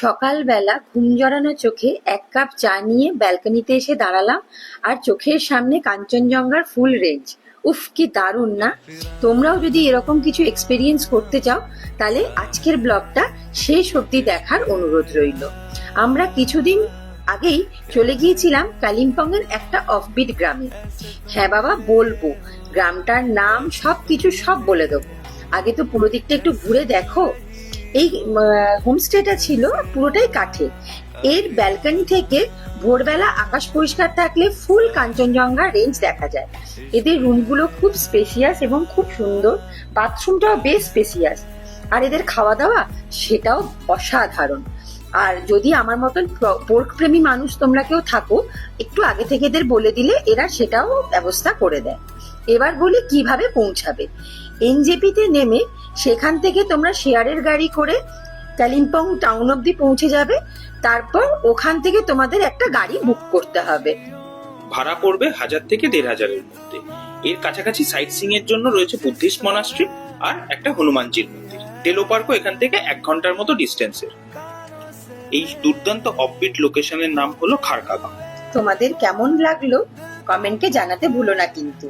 সকালবেলা ঘুম জড়ানো চোখে এক কাপ চা নিয়ে ব্যালকনিতে এসে দাঁড়ালাম আর চোখের সামনে কাঞ্চনজঙ্ঘার ফুল রেঞ্জ। উফ, কি দারুণ না? তোমরাও যদি এরকম কিছু এক্সপেরিয়েন্স করতে চাও, তাহলে আজকের ব্লগটা শেষ অবধি দেখার অনুরোধ রইল। আমরা কিছুদিন আগেই চলে গিয়েছিলাম কালিম্পংয়ের একটা অফবিট গ্রামে। হ্যাঁ বাবা, বলব, গ্রামটার নাম সব কিছু সব বলে দেবো। আগে তো পুরো দিকটা একটু ঘুরে দেখো। এই হোমস্টেটা ছিল পুরোটাই কাঠের। এর ব্যালকনি থেকে ভোরবেলা আকাশ পরিষ্কার থাকলে ফুল কাঞ্চনজঙ্ঘা রেঞ্জ দেখা যায়। এদের রুমগুলো খুব স্পেশিয়াস এবং খুব সুন্দর। বাথরুমটাও বেশ স্পেশিয়াস আর এদের খাওয়া দাওয়া সেটাও অসাধারণ। আর যদি আমার মতন পোর্ক প্রেমী মানুষ তোমরা কেউ থাকো, একটু আগে থেকে এদের বলে দিলে এরা সেটাও ব্যবস্থা করে দেয়। এবার বলি কীভাবে পৌঁছাবে। এনজেপিতে নেমে সেখান থেকে তোমরা শেয়ারের গাড়ি করে কালিম্পং টাউন অব্দি পৌঁছে যাবে তারপর ওখান থেকে তোমাদের একটা গাড়ি বুক করতে হবে। ভাড়া পড়বে হাজার থেকে দেড় হাজারের মধ্যে। এর কাছাকাছি সাইট সিং এর জন্য রয়েছে বুদ্ধিস্ট মনাস্ট্রি আর একটা হনুমানজির মন্দির। টেলো পার্কও এখান থেকে এক ঘণ্টার মতো ডিস্টেন্সের এই দুর্দান্ত অফবিট লোকেশনের নাম হলো খারকাগাঁও তোমাদের কেমন লাগল? কমেন্টে জানাতে ভুলো না কিন্তু।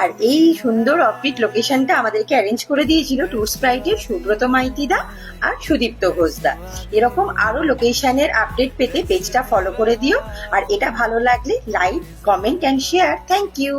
আর এই সুন্দর অফবিট লোকেশনটা আমাদেরকে অ্যারেঞ্জ করে দিয়েছিল ট্যুর স্প্রাইটের সুব্রত মাইতিদা আর সুদীপ্ত ঘোষদা। এরকম আরও লোকেশনের আপডেট পেতে পেজটা ফলো করে দিও। আর এটা ভালো লাগলে like comment and share thank you